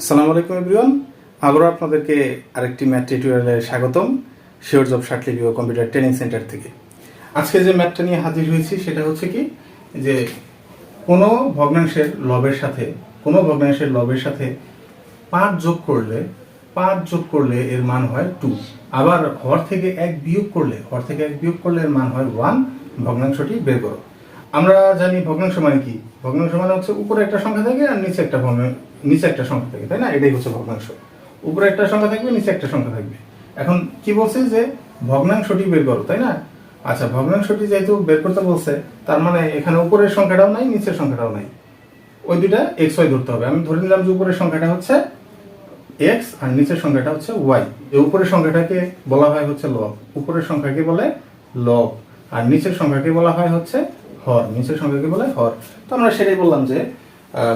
আসসালামু আলাইকুম, এভরিওয়ান। আবারও আপনাদেরকে আরেকটি ম্যাথ টিউটোরিয়ালে স্বাগতম শিওর জব শার্টলিপিও কম্পিউটার ট্রেনিং সেন্টার থেকে। আজকে যে ম্যাথটা নিয়ে হাজির হয়েছি, সেটা হচ্ছে কি, যে কোনো ভগ্নাংশের লবের সাথে, কোনো ভগ্নাংশের লবের সাথে পাঁচ যোগ করলে, পাঁচ যোগ করলে এর মান হয় টু আবার হর থেকে এক বিয়োগ করলে, হর থেকে এক বিয়োগ করলে এর মান হয় ওয়ান ভগ্নাংশটি বের করো। আমরা জানি ভগ্নাংশ মানে কি? ভগ্নাংশ মানে হচ্ছে উপরে একটা সংখ্যা থাকে আর নিচে একটা নিচে একটা সংখ্যা থাকে, তাই না? এটাই হচ্ছে ভগ্নাংশ। উপরে একটা সংখ্যা থাকবে, নিচে একটা সংখ্যা থাকবে। এখন কি বলছে যে ভগ্নাংশটি বের করো, তাই না? আচ্ছা ভগ্নাংশটি যেহেতু বের করতে বলছে, তার মানে এখানে উপরের সংখ্যাটাও নাই, নিচের সংখ্যাটাও নাই। ওই দুইটা এক্স ওয়াই ধরতে হবে। আমি ধরে নিলাম যে উপরের সংখ্যাটা হচ্ছে এক্স আর নিচের সংখ্যাটা হচ্ছে ওয়াই এই উপরের সংখ্যাটাকে বলা হয় হচ্ছে লব উপরের সংখ্যাকে বলে লব আর নিচের সংখ্যাকে বলা হয় হচ্ছে হর। নিচের সংখ্যাকে বলে হর। তো আমরা সেটাই বললাম যে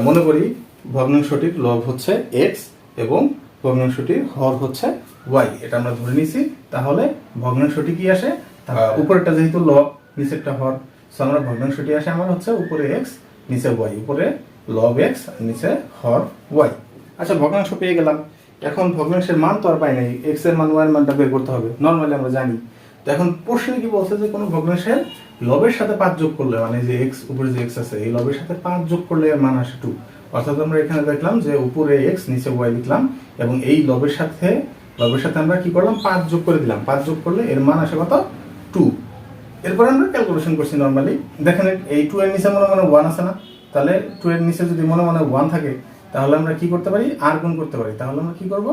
মনে করি ভগ্নাংশটির লব হচ্ছে এক্স এবং ভগ্নাংশটির হর হচ্ছে ওয়াই এটা আমরা ধরে নিছি। তাহলে ভগ্নাংশটি কি আসে? আহ, উপরেরটা যেহেতু লব নিচেরটা হর তো আমরা ভগ্নাংশটি আসে আমার হচ্ছে উপরে এক্স নিচে ওয়াই উপরে লব এক্স আর নিচে হর ওয়াই আচ্ছা ভগ্নাংশ পেয়ে গেলাম। এখন ভগ্নাংশের মান তো আর পাই নাই। এক্সের মান ওয়াই এর মানটা বের করতে হবে। নর্মালি আমরা জানি। তো এখন প্রশ্নে কি বলছে যে কোনো ভগ্নাংশের লবের সাথে পাঁচ যোগ করলে মানে যে এক্স উপরে যে এক্স আছে এই লবের সাথে পাঁচ যোগ করলে এর মান আসে টু অর্থাৎ আমরা এখানে দেখলাম যে উপরে এক্স নিচে ওয়াই লিখলাম, এবং এই লবের সাথে লবের সাথে আমরা কি করলাম? পাঁচ যোগ করে দিলাম। পাঁচ যোগ করলে এর মান আসে কত? টু এরপর আমরা ক্যালকুলেশন করছি নর্মালি দেখেন, এই টু এর নিচে মনে মনে ওয়ান আছে না? তাহলে টু এর নিচে যদি মনে মনে ওয়ান থাকে, তাহলে আমরা কি করতে পারি? আর গুণ করতে পারি। তাহলে আমরা কি করব?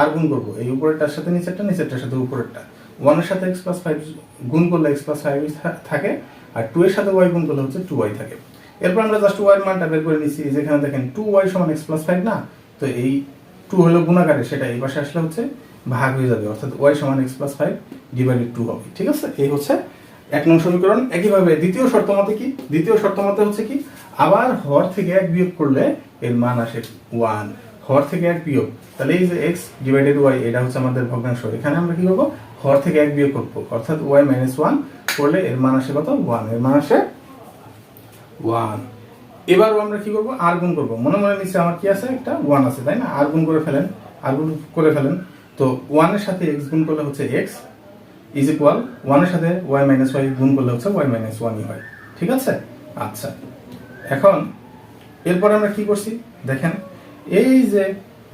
আর গুণ করব। এই উপরেরটার সাথে নিচেরটা, নিচেরটার সাথে উপরেরটা। ওয়ানের সাথে এক্স প্লাস ফাইভ গুণ করলে এক্স প্লাস ফাইভ থাকে, আর টু এর সাথে ওয়াই গুণ করলে হচ্ছে টু ওয়াই থাকে। এরপর আমরা জাস্ট ওয়াই মানটা বের করে নিচ্ছি যেখানে দেখেন টু ওয়াই সমান এক্স প্লাস ফাইভ না? তো এই টু হলো গুণাকারে, সেটা এই পাশে আসলে হচ্ছে ভাগ হয়ে যাবে, অর্থাৎ ওয়াই সমান x plus five divided two হবে, ঠিক আছে? এই হচ্ছে এক নং সমীকরণ। একইভাবে দ্বিতীয় শর্ত মতে কি? দ্বিতীয় শর্ত মতে হচ্ছে কি? আবার হর থেকে এক বিয়োগ করলে এর মান আসে ওয়ান হর থেকে এক বিয়োগ। তাহলে এই যে এক্স ডিভাইডেড ওয়াই এটা হচ্ছে আমাদের ভগ্নাংশ। এখানে আমরা কি করব? হর থেকে এক বিয়োগ করব। অর্থাৎ ওয়াই মাইনাস ওয়ান করলে এর মান আসে কত? ওয়ানের মান আসে ওয়ান এবারও আমরা কি করব? আর গুণ করব। মনে মনে নিচে আমার কি আছে? একটা ওয়ান আছে, তাই না? আর গুণ করে ফেলেন। আর গুণ করে ফেলেন। তো ওয়ানের সাথে এক্স গুণ করলে হচ্ছে এক্স ইজ ইকুয়াল ওয়ানের সাথে ওয়াই মাইনাস ওয়াই গুণ করলে হচ্ছে ওয়াই মাইনাস ওয়ানই হয়। ঠিক আছে? আচ্ছা। এখন এরপর আমরা কি করছি? দেখেন, এই যে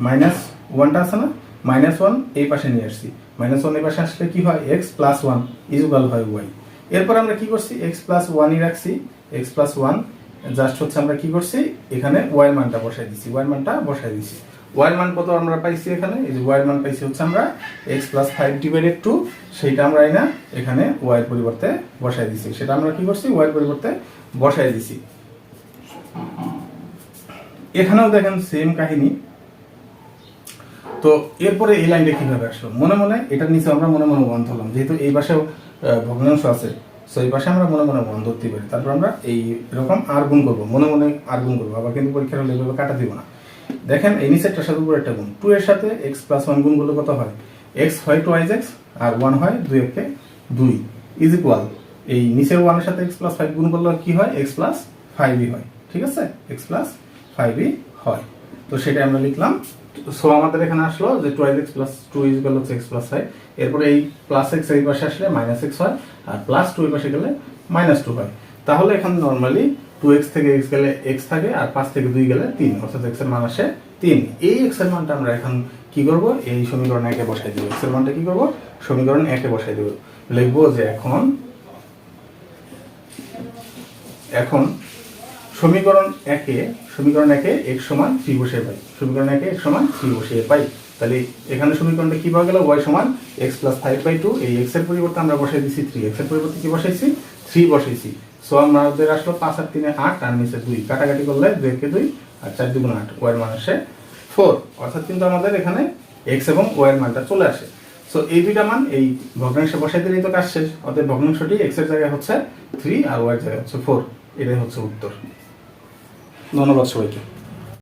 মাইনাস ওয়ানটা আছে না? মাইনাস ওয়ান এই পাশে নিয়ে আসছি। মাইনাস ওয়ান এই পাশে আসলে কি হয়? X plus one is equal হয় ওয়াই এরপর আমরা কি করছি? এক্স প্লাস ওয়ানই রাখছি। এক্স প্লাস ওয়ান জাস্ট হচ্ছে আমরা কি করছি? এখানে ওয়াই মানটা বসাই দিছি। ওয়াই মানটা বসাই দিছি। ওয়াই মান কত আমরা পাইছি এখানে? এই যে ওয়াই মান পাইছি হচ্ছে আমরা x plus five divided two সেইটা আমরা এই না এখানে ওয়াই পরিবর্তে বসাই দিছি। সেটা আমরা কি করছি? ওয়াই পরিবর্তে বসাই দিছি। এখানেও দেখেন সেম কাহিনী। তো এরপরে এই লাইনটা কীভাবে আসলো? মনে মনে এটার নিচে আমরা মনে মনে ওয়ান ধরলাম যেহেতু এই আহ, ভগ্নাংশ আছে। তো এই পাশে আমরা মনে মনে ওয়ান ধরতে পারি। তারপর আমরা এই এরকম আর গুণ করব। মনে মনে আর গুণ করব। আবার কিন্তু পরীক্ষার হলে এভাবে কাটা দিব না। দেখেন, এই নিচেরটার সাথে উপরে একটা গুণ। টু এর সাথে এক্স প্লাস ওয়ান গুণ করলে কত হয়? এক্স হয় টু আইজ এক্স আর ওয়ান হয় দুই একে দুই। ইজ ইকুয়াল এই নিচের ওয়ানের সাথে এক্স প্লাস ফাইভ গুণ করলে কি হয়? এক্স প্লাস ফাইভই হয়। ঠিক আছে? এক্স প্লাস ফাইভই হয়। তো সেটা আমরা লিখলাম। সো আমাদের এখানে আসলো যে two x plus two is গেল এক্স প্লাস ফাইভ এরপরে এই প্লাস এক্স এই পাশে আসলে মাইনাস এক্স হয়, আর প্লাস টু এই পাশে গেলে মাইনাস টু হয়। তাহলে এখানে নর্মালি টু এক্স থেকে এক্স গেলে এক্স থাকে, আর পাঁচ থেকে দুই গেলে তিন, অর্থাৎ এক্সের মান আসে তিন। এই এক্সের মানটা আমরা এখন কি করব? এই সমীকরণ একে বসাই দেবো। এক্সের মানটা কি করব? সমীকরণ একে বসাই দেবো। লিখব যে এখন এখন সমীকরণ একে সমীকরণ একে এক সমান থ্রি বসিয়ে পাই। সমীকরণ একে এক সমান থ্রি বসিয়ে পাই। তাহলে এখানে সমীকরণটা কি পাওয়া গেল? ওয়াই সমান x plus five by two এই এক্সের পরিবর্তে আমরা বসাই দিচ্ছি থ্রি এক্সের পরিবর্তে কি বসাইছি? থ্রি বসাইছি। সো আমাদের আসলো পাঁচ আর তিনে আট, আর নিচে দুই। কাটাকাটি করলে দুই কে দুই, আর চার দুগুণ আট। ওয়াই মান আসে ফোর অর্থাৎ কিন্তু আমাদের এখানে এক্স এবং ওয়াই মানটা চলে আসে। সো এই দুইটা মান, এই ভগ্নাংশে বসাই দিলেই তো কাজ শেষ। অর্থাৎ ভগ্নাংশটি এক্সের জায়গায় হচ্ছে থ্রি আর ওয়াই এর জায়গায় হচ্ছে ফোর এটাই হচ্ছে উত্তর। ধন্যবাদ সবাইকে।